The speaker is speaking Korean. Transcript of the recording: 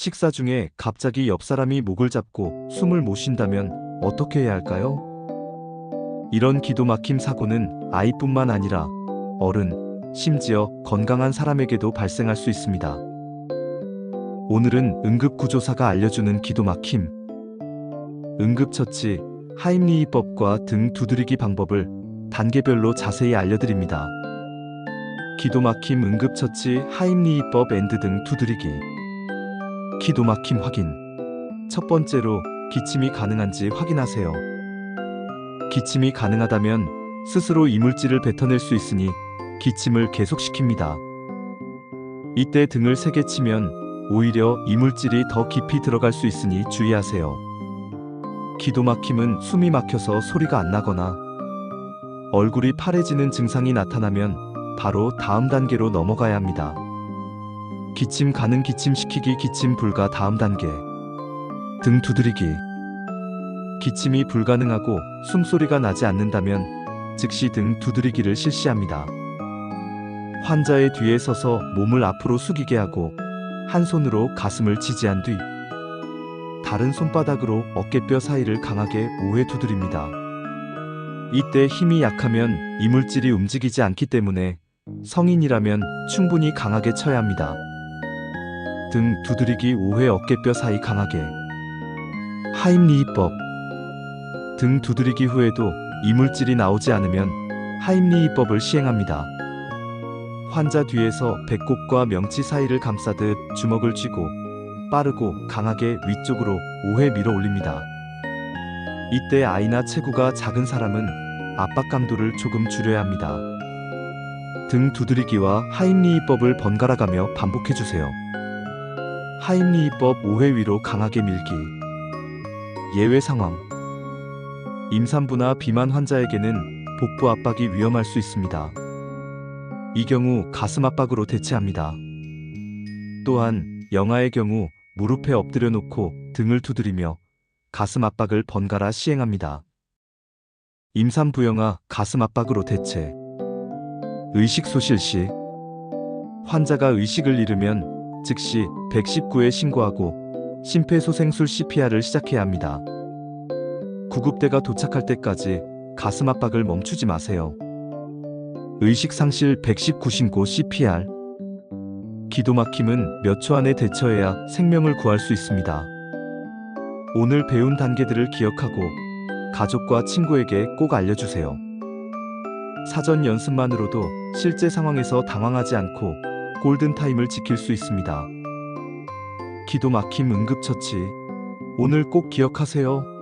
식사 중에 갑자기 옆 사람이 목을 잡고 숨을 못 쉰다면 어떻게 해야 할까요? 이런 기도 막힘 사고는 아이뿐만 아니라 어른, 심지어 건강한 사람에게도 발생할 수 있습니다. 오늘은 응급구조사가 알려주는 기도 막힘, 응급처치, 하임리히법과 등 두드리기 방법을 단계별로 자세히 알려드립니다. 기도 막힘 응급처치 하임리히법 앤드 등 두드리기 기도 막힘 확인 첫 번째로 기침이 가능한지 확인하세요. 기침이 가능하다면 스스로 이물질을 뱉어낼 수 있으니 기침을 계속시킵니다. 이때 등을 세게 치면 오히려 이물질이 더 깊이 들어갈 수 있으니 주의하세요. 기도 막힘은 숨이 막혀서 소리가 안 나거나 얼굴이 파래지는 증상이 나타나면 바로 다음 단계로 넘어가야 합니다. 기침 가능 기침 시키기 기침 불가 다음 단계 등 두드리기 기침이 불가능하고 숨소리가 나지 않는다면 즉시 등 두드리기를 실시합니다. 환자의 뒤에 서서 몸을 앞으로 숙이게 하고 한 손으로 가슴을 지지한 뒤 다른 손바닥으로 어깨뼈 사이를 강하게 5회 두드립니다. 이때 힘이 약하면 이물질이 움직이지 않기 때문에 성인이라면 충분히 강하게 쳐야 합니다. 등 두드리기 5회 어깨뼈 사이 강하게 하임리히법 등 두드리기 후에도 이물질이 나오지 않으면 하임리히법을 시행합니다. 환자 뒤에서 배꼽과 명치 사이를 감싸듯 주먹을 쥐고 빠르고 강하게 위쪽으로 5회 밀어 올립니다. 이때 아이나 체구가 작은 사람은 압박 강도를 조금 줄여야 합니다. 등 두드리기와 하임리히법을 번갈아 가며 반복해 주세요. 하임리히법 5회 위로 강하게 밀기. 예외 상황. 임산부나 비만 환자에게는 복부 압박이 위험할 수 있습니다. 이 경우 가슴 압박으로 대체합니다. 또한 영아의 경우 무릎에 엎드려 놓고 등을 두드리며 가슴 압박을 번갈아 시행합니다. 임산부 영아 가슴 압박으로 대체. 의식 소실 시 환자가 의식을 잃으면 즉시 119에 신고하고 심폐소생술 CPR을 시작해야 합니다. 구급대가 도착할 때까지 가슴 압박을 멈추지 마세요. 의식 상실 119 신고 CPR 기도 막힘은 몇 초 안에 대처해야 생명을 구할 수 있습니다. 오늘 배운 단계들을 기억하고 가족과 친구에게 꼭 알려주세요. 사전 연습만으로도 실제 상황에서 당황하지 않고 골든타임을 지킬 수 있습니다. 기도 막힘 응급처치. 오늘 꼭 기억하세요.